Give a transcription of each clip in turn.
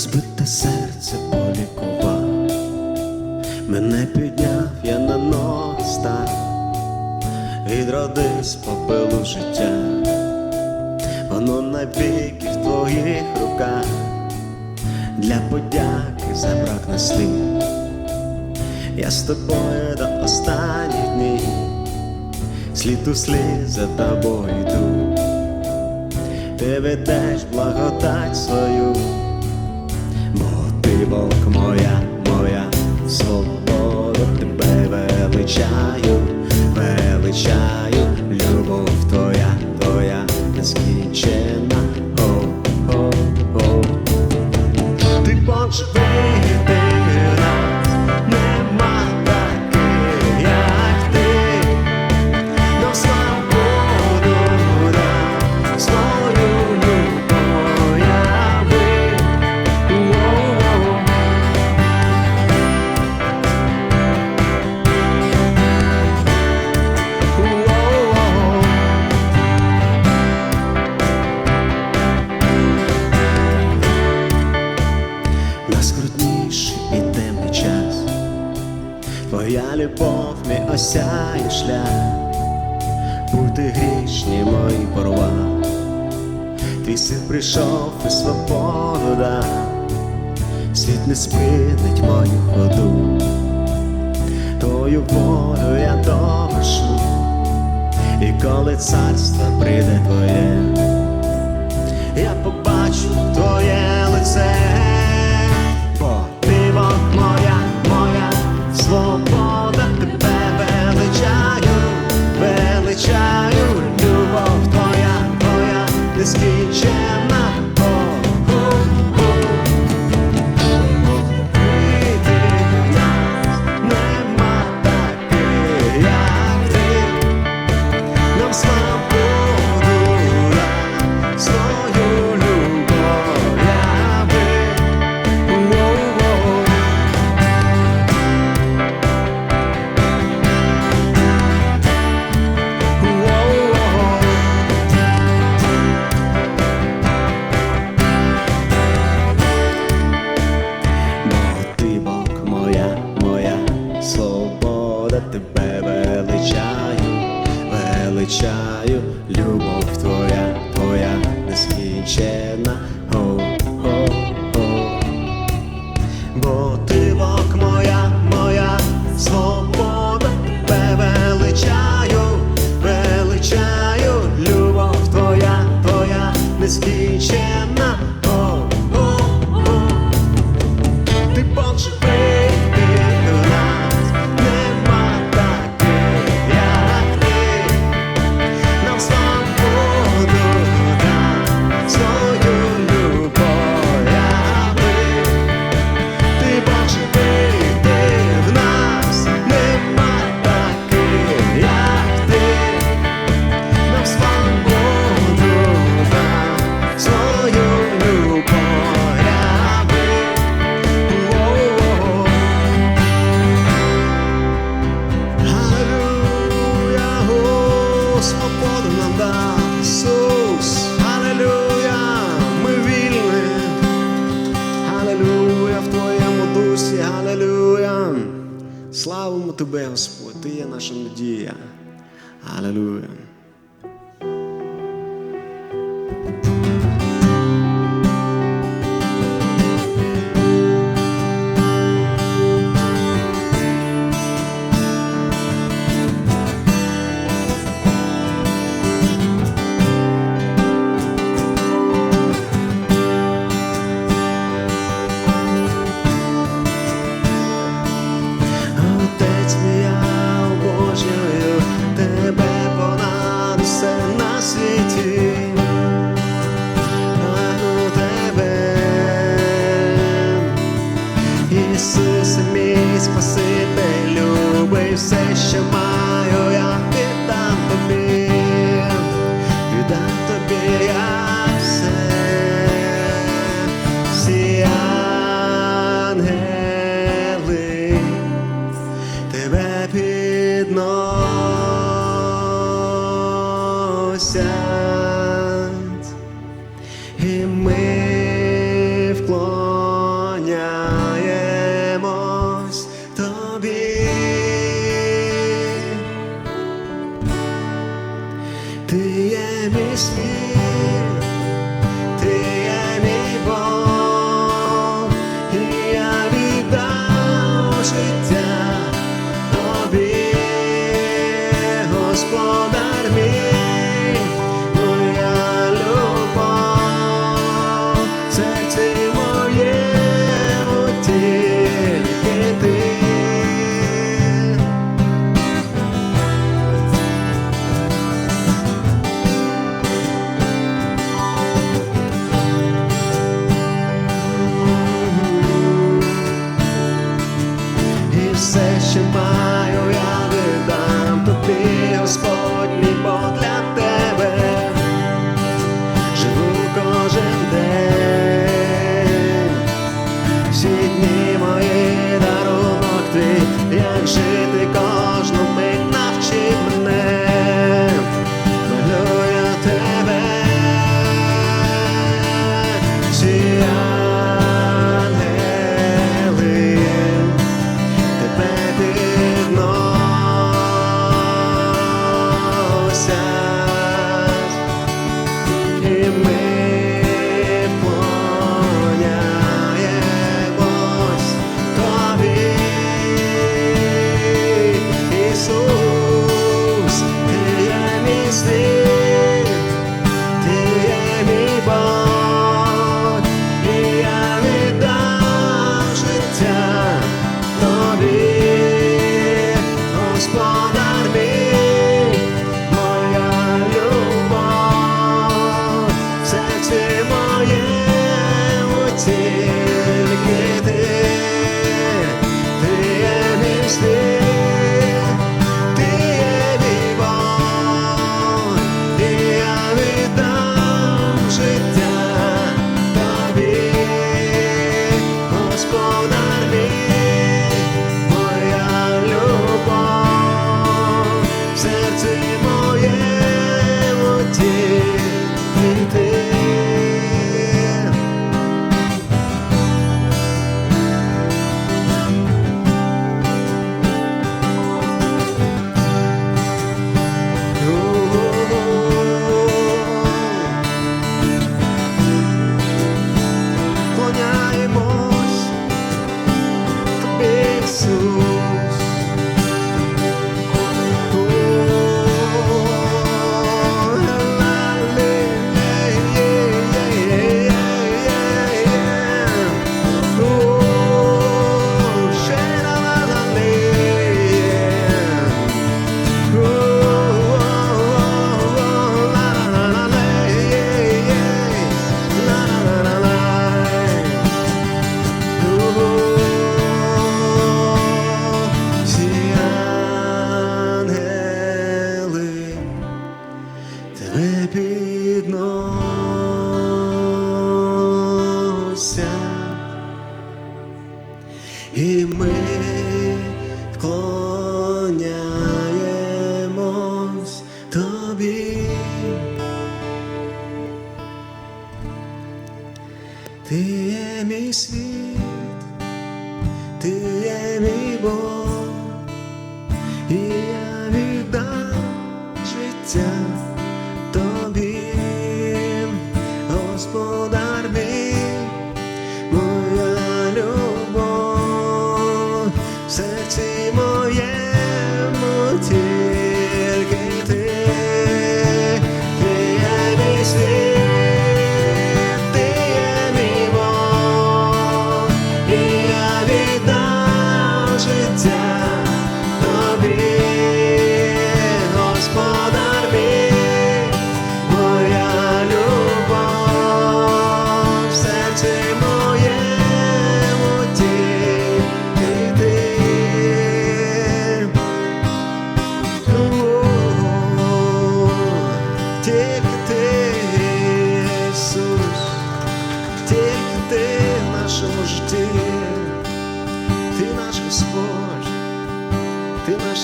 розбите серце полікував, мене підняв, я на ноги став, відродись попелу життя, воно навіки в твоїх руках, для подяки за брак слід. Я з тобою до останніх днів, слід у слід за тобою йду, ти ведеш благодать свою, Бог моя, моя свобода, тебе величаю, величаю, любов твоя, твоя нескінчена. О, о, о. Ти Бог шлях, бути грішні мої порва, твій син прийшов і свободу дав, світ не спинить мою ходу, твою волю я довершу, і коли царство прийде твоє Тебе, Господь, Ти є наша надія. Алілуя. você. me.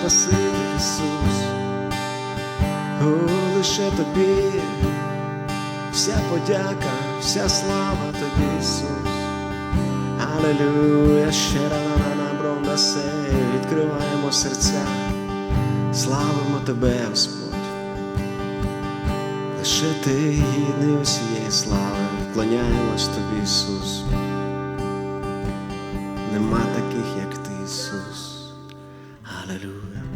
спаси Ісус, О, лише тобі, вся подяка, вся слава тобі, Ісус. Алелюя, ще рана набром на се, відкриваємо серця, славимо тебе, Господь. Лише ти гідний усієї слави, вклоняємось тобі, Ісус. Нема Hallelujah.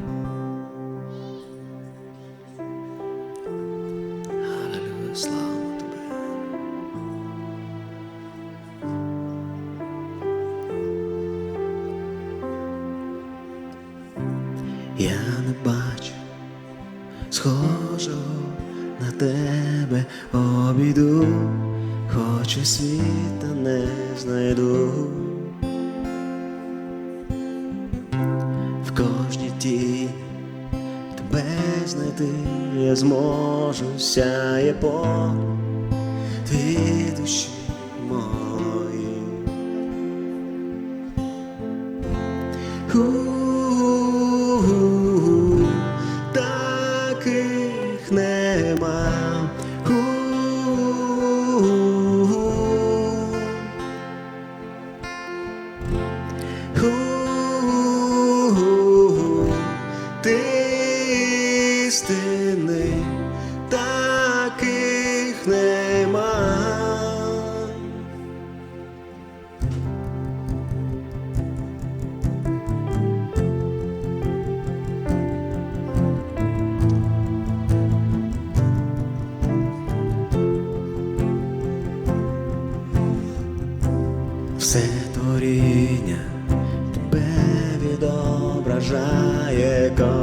cool.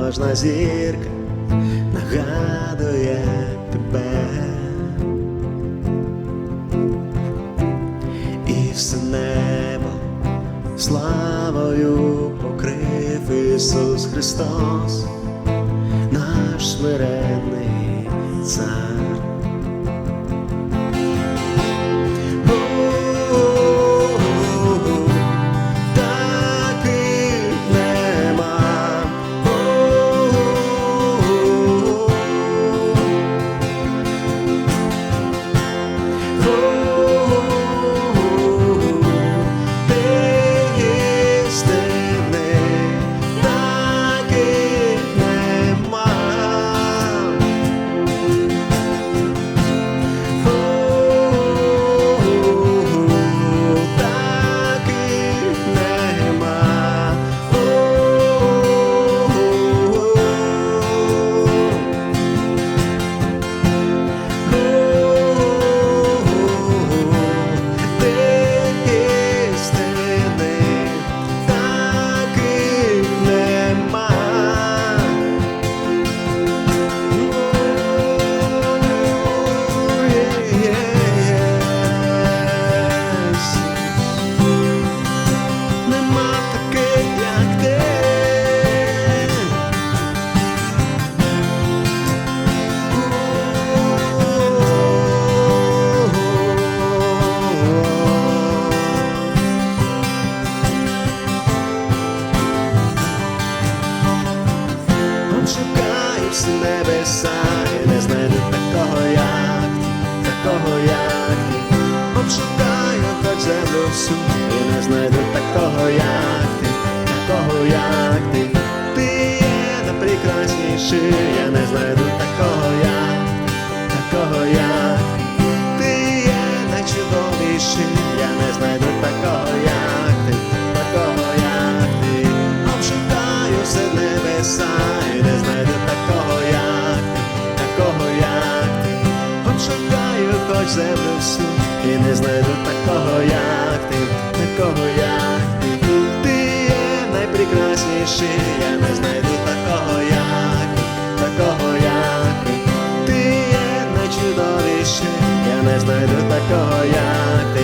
кожна зірка нагадує тебе, і все небо славою покрив Ісус Христос, наш смиренний цар. Обшукаю всі небеса і не знайду такого, як ти, такого, як ти. Обшукаю хоч землю всю і не знайду такого, як ти, такого, як ти. Ти є найпрекрасніший, я не знайду такого, як ти, такого, як ти. Ти є найчудовіший, я не знайду такого, як ти, такого, як ти. Обшукаю все небеса хоч землю всю і не знайду такого, як ти, такого, як ти. Ти є найпрекрасніший, я не знайду такого, як ти, такого, як ти. Ти є найчудовіший, я не знайду такого, як ти.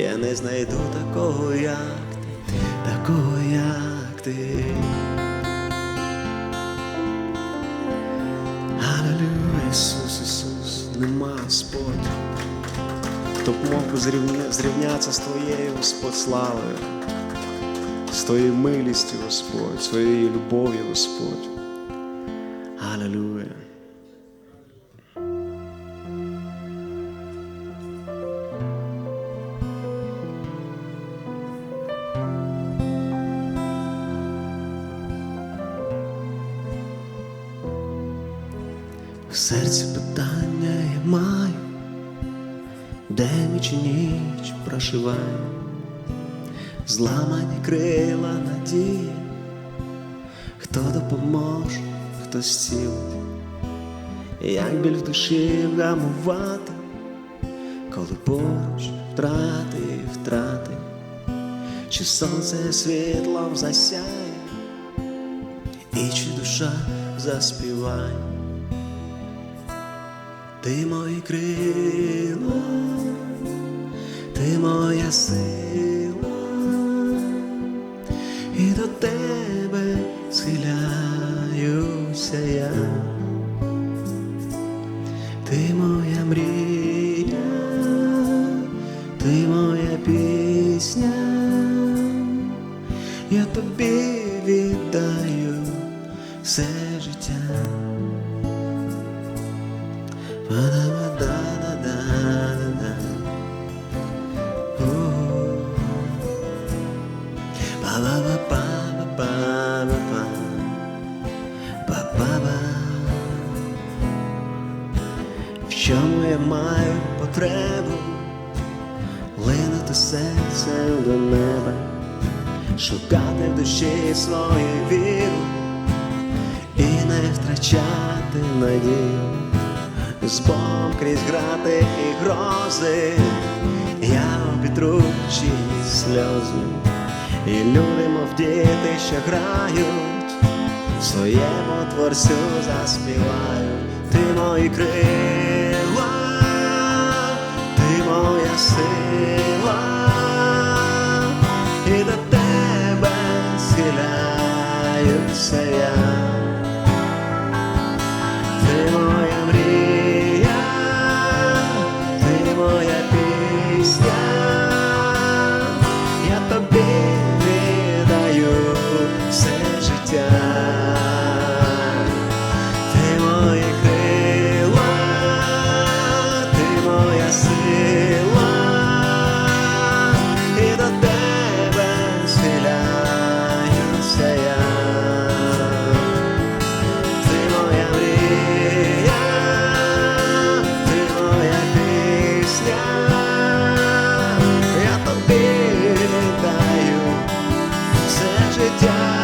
Я не знайду такого, як ти, такого, як ти. Аллилуйя, Ісус, Ісус, нема Господь. Хто б мог зрівня- зрівнятися з Твоєю, Господь, славою, з Твоєю милістю, Господь, своєю любов'ю, Господь. Аллилуйя. В серці питання я маю, де ніч ніч проживає. зламані крила надії, хто допоможе, хто зцілить, як біль в душі вгамувати, коли поруч втрати і втрати, чи сонце світлом засяє, і чи душа заспіває. Ти мої крила, ти моя сила, і до тебе схиляюся я, ти моя мрія, линути серцем до неба, шукати в душі свою віру і не втрачати надію. З Богом крізь грати і грози, я обітручі сльози, і люди, мов діти, що грають, своєму творцю заспівають, ти мої ти моя сила, і до тебе схиляюся я. Життя.